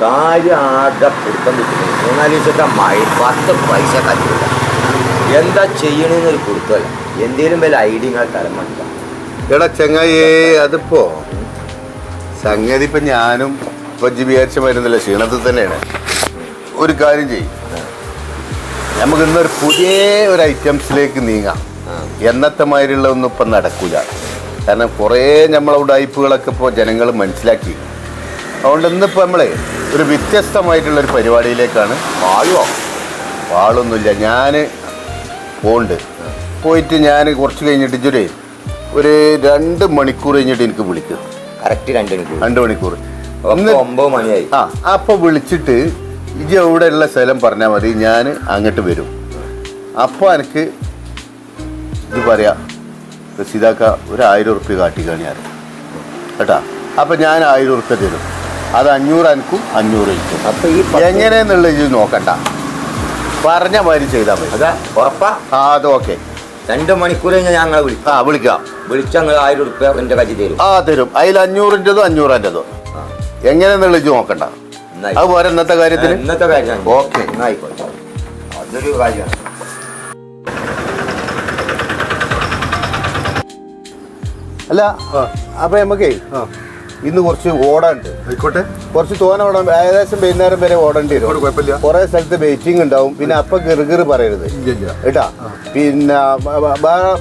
കാര്യം ആകെ പിടുത്തം കിട്ടുന്നു? മൂന്നാൽ ദിവസത്തെ മഴ പത്ത് പൈസ കത്തില്ല എന്താ ചെയ്യണമെന്നൊരു പിടുത്തമല്ല എന്തേലും വല്ല ഐഡിയ നിങ്ങൾ തലമുണ്ട എടാ ചങ്ങായി അതിപ്പോ സംഗതി ഇപ്പൊ ഞാനും ഇപ്പൊ വിചാരിച്ച മരുന്നില്ല ക്ഷീണത്തിൽ തന്നെയാണ്. ഒരു കാര്യം ചെയ്യും. നമുക്ക് ഇന്നൊരു പുതിയ ഒരു ഐറ്റംസിലേക്ക് നീങ്ങാം. എന്നത്തെ മാതിരിയുള്ള ഒന്നും ഇപ്പം നടക്കൂല. കാരണം കുറേ നമ്മളെ ഉടായ്പകളൊക്കെ ഇപ്പോൾ ജനങ്ങൾ മനസ്സിലാക്കി. അതുകൊണ്ട് ഇന്നിപ്പോൾ നമ്മൾ ഒരു വ്യത്യസ്തമായിട്ടുള്ളൊരു പരിപാടിയിലേക്കാണ് പാഴുവോ പാളൊന്നുമില്ല ഞാൻ പോണ്ട്. പോയിട്ട് ഞാൻ കുറച്ച് കഴിഞ്ഞിട്ട് ഇച്ചൊരു ഒരു രണ്ട് മണിക്കൂർ കഴിഞ്ഞിട്ട് എനിക്ക് വിളിക്കും. കറക്റ്റ് രണ്ട് മണിക്കൂർ. രണ്ട് മണിക്കൂർ. ഒമ്പത് മണിയായി. ആ അപ്പോൾ വിളിച്ചിട്ട് ഇജ് എവിടെയുള്ള സ്ഥലം പറഞ്ഞാൽ മതി. ഞാൻ അങ്ങോട്ട് വരും. അപ്പോൾ എനിക്ക് ഇത് പറയാ റസീദാക്ക ഒരു ആയിരം ഉറുപ്പ്യ കാട്ടിക്കാണി അറിയാം കേട്ടാ? അപ്പം ഞാൻ ആയിരം ഉറുപ്പ്യ തരും. അത് അഞ്ഞൂറ് എനിക്കും അഞ്ഞൂറ് എനിക്കും അപ്പം ഈ എങ്ങനെയെന്നുള്ള ഇത് നോക്കണ്ട. പറഞ്ഞ മാതിരി ചെയ്താൽ മതി. അതാ ഉറപ്പാ? ആ അത് ഓക്കെ. രണ്ട് മണിക്കൂർ കഴിഞ്ഞാൽ ഞങ്ങളെ വിളിക്കാം. ആ വിളിക്കാം. വിളിച്ചാൽ നിങ്ങൾ ആയിരം ഉറുപ്പ്യ എന്റെ കയ്യിൽ തരും. ആ തരും. അതിൽ അഞ്ഞൂറിന്റെതും അഞ്ഞൂറിന്റെതും. എങ്ങനെയെന്നുള്ള ഇത് നോക്കണ്ട. അത് പോരാ ഇന്നത്തെ കാര്യത്തിന്? ഇന്നത്തെ കാര്യം ഓക്കെ. ആയിക്കോട്ടെ അതൊരു കാര്യമാണ്. അല്ല അപ്പൊ നമുക്കേ ഇന്ന് കുറച്ച് ഓടാണ്ട് ആയിക്കോട്ടെ. കുറച്ച് തോന ഓടാൻ ഏകദേശം വൈകുന്നേരം വരെ ഓടേണ്ടി വരും. കുറെ സ്ഥലത്ത് വെയിറ്റിംഗ് ഉണ്ടാവും. പിന്നെ അപ്പൊ ഗിറുകിറ് പറയരുത്. കേട്ടാ? പിന്നെ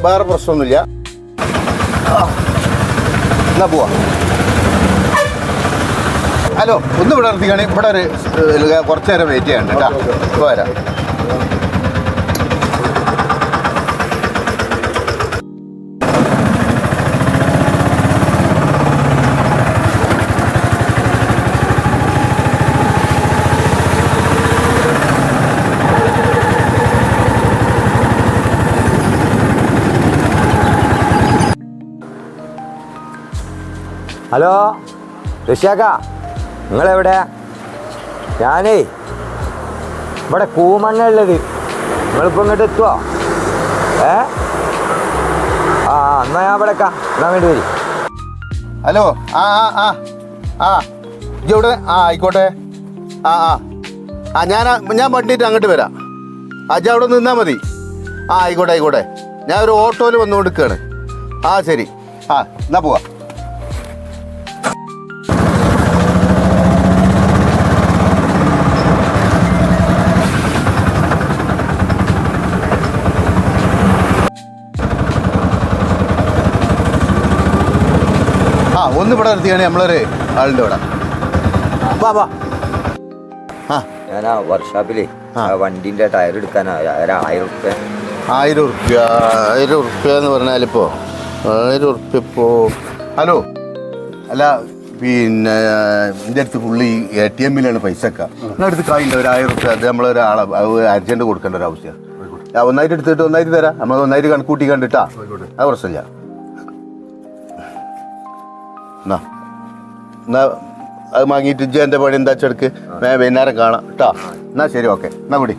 വേറെ- പ്രശ്നമൊന്നുമില്ല. എന്നാ പോവാ. ഹലോ ഒന്ന് ഇവിടെ നിർത്തിക്കാണെങ്കിൽ ഇവിടെ ഒരു കുറച്ചു നേരം വെയിറ്റ് ചെയ്യണ്ട കേട്ടാ. വരാം ഹലോ ഋഷിയാക്ക നിങ്ങളെവിടെ? ഞാനേ ഇവിടെ കൂമണ്ണ ഉള്ളത്. നിങ്ങളിപ്പോൾ ഇങ്ങോട്ട് എത്തുവോ? ഏ? ആ എന്നാ ഞാൻ ഇവിടെ എന്നാ വേണ്ടി വരും? ഹലോ ആ ആ ആ ആ ഇജ്ജ് ആ ആയിക്കോട്ടെ. ആ ആ. ആ ഞാൻ ഞാൻ വണ്ടിയിട്ട് അങ്ങോട്ട് വരാം. അജ അവിടെ നിന്നാൽ മതി. ആ ആയിക്കോട്ടെ ആയിക്കോട്ടെ. ഞാൻ ഒരു ഓട്ടോയിൽ വന്നു നിൽക്കുകയാണ് ആ ശരി. ആ എന്നാ പോവാ. ഒന്ന് ഇവിടെ നിർത്തിയാണ് നമ്മളൊരു ആളുടെ ഇവിടെ. വാ വാ. ആ. ഞാൻ ആ വർക്ക്ഷോപ്പിലേ ആ. ആ വണ്ടിന്റെ ടയർ എടുക്കാനാ. ആയിരം ഉറുപ്പ്യ. ആയിരം ഉറുപ്പ്യ. ആയിരം ഉറുപ്പ്യ എന്ന് പറഞ്ഞാലിപ്പോ ആയിരം ഉറുപ്പ്യ ഇപ്പോ. ഹലോ. അല്ല പിന്നെ എന്റെ അടുത്ത് പുള്ളി എ ടി എമ്മിലാണ് പൈസ ഒക്കെ അടുത്ത് കായില്ല ഒരു ആയിരം ഉറുപ്പ്യ. അത് നമ്മളൊരാളെ അർജന്റ് കൊടുക്കേണ്ട ഒരു അവസ്ഥയാണ് ആ ഒന്നായിട്ട് എടുത്തിട്ട് ഒന്നായിട്ട് തരാം. നമ്മൾ ഒന്നായിട്ട് കണക്കൂട്ടി കണ്ടിട്ടാ. അത് പ്രശ്നമില്ല. എന്നാ എന്നാ അത് വാങ്ങിയിട്ട് ഇജ്ജ എന്റെ പണി എന്താ ചെടുക്ക് ഞാൻ വൈകുന്നേരം കാണാം. കേട്ടോ എന്നാ ശരി ഓക്കെ. എന്നാ കൂടി.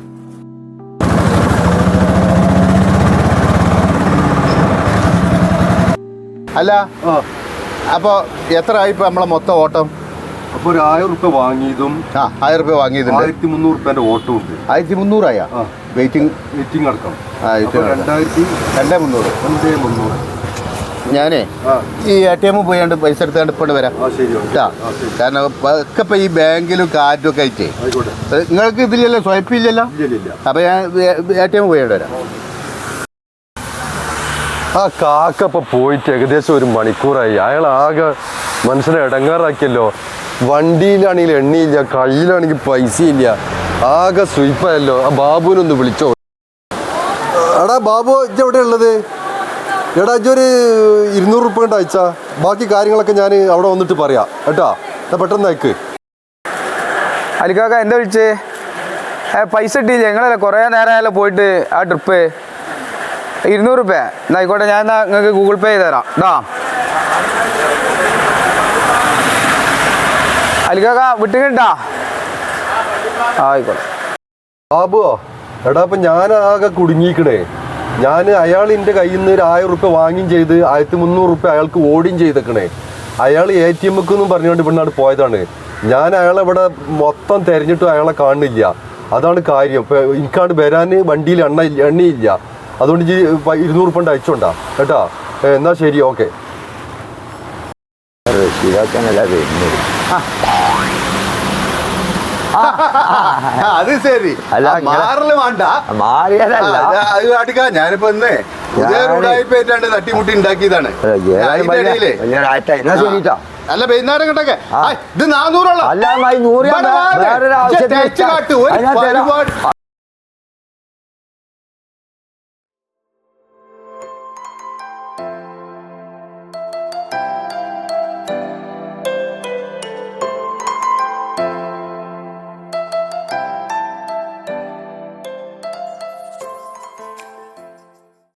അല്ല അപ്പൊ എത്ര ആയി ഇപ്പൊ നമ്മളെ മൊത്തം ഓട്ടം? അപ്പൊ ഒരു ആയിരം റുപ്യ വാങ്ങിയതും ആ ആയിരം റുപ്യ വാങ്ങിയതുണ്ട്. ആയിരത്തി മുന്നൂറ് ഓട്ടം ഉണ്ട്. ആയിരത്തി മുന്നൂറായാ വെയിറ്റിംഗ് വെയിറ്റിംഗ് അടക്കം. രണ്ടായിരത്തി രണ്ടേ മുന്നൂറ്. രണ്ടേ മുന്നൂറ്. ഞാനേ ഈ എ ടി എം പോയാണ്ട് പൈസ എടുത്താണ്ട് ഇപ്പോൾ വരാം. ആ ശരി ഓക്കെ. കേട്ടാ കാരണം ഒക്കെ ഇപ്പം ഈ ബാങ്കിലും കാറ്റും ഒക്കെ ആയിട്ടേ. നിങ്ങൾക്ക് ഇതില്ലല്ലോ സ്വയപ്പില്ലല്ലോ ഇല്ലല്ലോ? ഇല്ല ഇല്ല ഞാൻ എ ടി എം പോയാണ്ട് വരാം. ആ കാക്ക ഇപ്പൊ പോയിട്ട് ഏകദേശം ഒരു മണിക്കൂറായി. അയാൾ ആകെ മനസ്സിനെ ഇടങ്ങാറാക്കിയല്ലോ. വണ്ടിയിലാണെങ്കിൽ എണ്ണയില്ല കയ്യിലാണെങ്കിൽ പൈസ ഇല്ല ആകെ സ്വീപ്പായല്ലോ. ആ ബാബുവിനൊന്ന് വിളിച്ചോ. എടാ ബാബു ഇജ്ജ് എവിടെ ഉള്ളത്? എടാ ഇജ്ജൊരു ഇരുന്നൂറ് റുപ്യ കൊണ്ട് അയച്ചാ. ബാക്കി കാര്യങ്ങളൊക്കെ ഞാൻ അവിടെ വന്നിട്ട് പറയാം. കേട്ടാ? എന്നാ പെട്ടെന്ന് അയക്ക്. അലിക്കാക്ക എന്താ വിളിച്ചേ? ഏ പൈസ ഇട്ടില്ല ഞങ്ങളല്ലേ കുറേ നേരമായല്ലോ പോയിട്ട് ആ ട്രിപ്പ്. ഇരുന്നൂറ് റുപ്യ എന്നാ ആയിക്കോട്ടെ ഞാൻ എന്നാ നിങ്ങൾക്ക് ഗൂഗിൾ പേ ചെയ്ത് തരാം. ഇതാ. അലിക്കാക്ക വിട്ടുകിട്ടാ ആയിക്കോട്ടെ. ബാബുവോ? എടാ അപ്പൊ ഞാനാകെ കുടുങ്ങിക്കണേ ഞാൻ അയാൾ എന്റെ കയ്യിൽ നിന്ന് ഒരു ആയിരം റുപ്യ വാങ്ങിയും ചെയ്ത് ആയിരത്തി മുന്നൂറ് റുപ്യ അയാൾക്ക് ഓടിയും ചെയ്തേക്കണേ. അയാൾ എ ടി എമ്മിക്കൊന്നും പറഞ്ഞുകൊണ്ട് ഇവിടുന്നാണ് പോയതാണ്. ഞാൻ അയാളെ ഇവിടെ മൊത്തം തിരഞ്ഞിട്ടും അയാളെ കാണുന്നില്ല. അതാണ് കാര്യം. ഇപ്പം എനിക്കാണ്ട് വരാൻ വണ്ടിയിൽ എണ്ണ ഇല്ല എണ്ണയില്ല. അതുകൊണ്ട് ഇരുന്നൂറ് റുപ്യ അയച്ചോണ്ടാ. കേട്ടാ? എന്നാൽ എന്നാ ശരി ഓക്കെ. ശരിയാക്കാനല്ല വരുന്നത്. അത് ശരി. അല്ല, മാറൽ വേണ്ട. മാറിയതല്ല. അത് കാട്ടിക്കാ ഞാനിപ്പോ ഇന്നേ പുതിയ റൂഡായിപ്പേറ്റാണ്ട് തട്ടിമുട്ടി ഉണ്ടാക്കിയതാണ്. അല്ല പെരുന്നാരം കിട്ടൊക്കെ ഇത് നാനൂറോളം. അല്ല നൂറ് കാട്ട്. ഒരു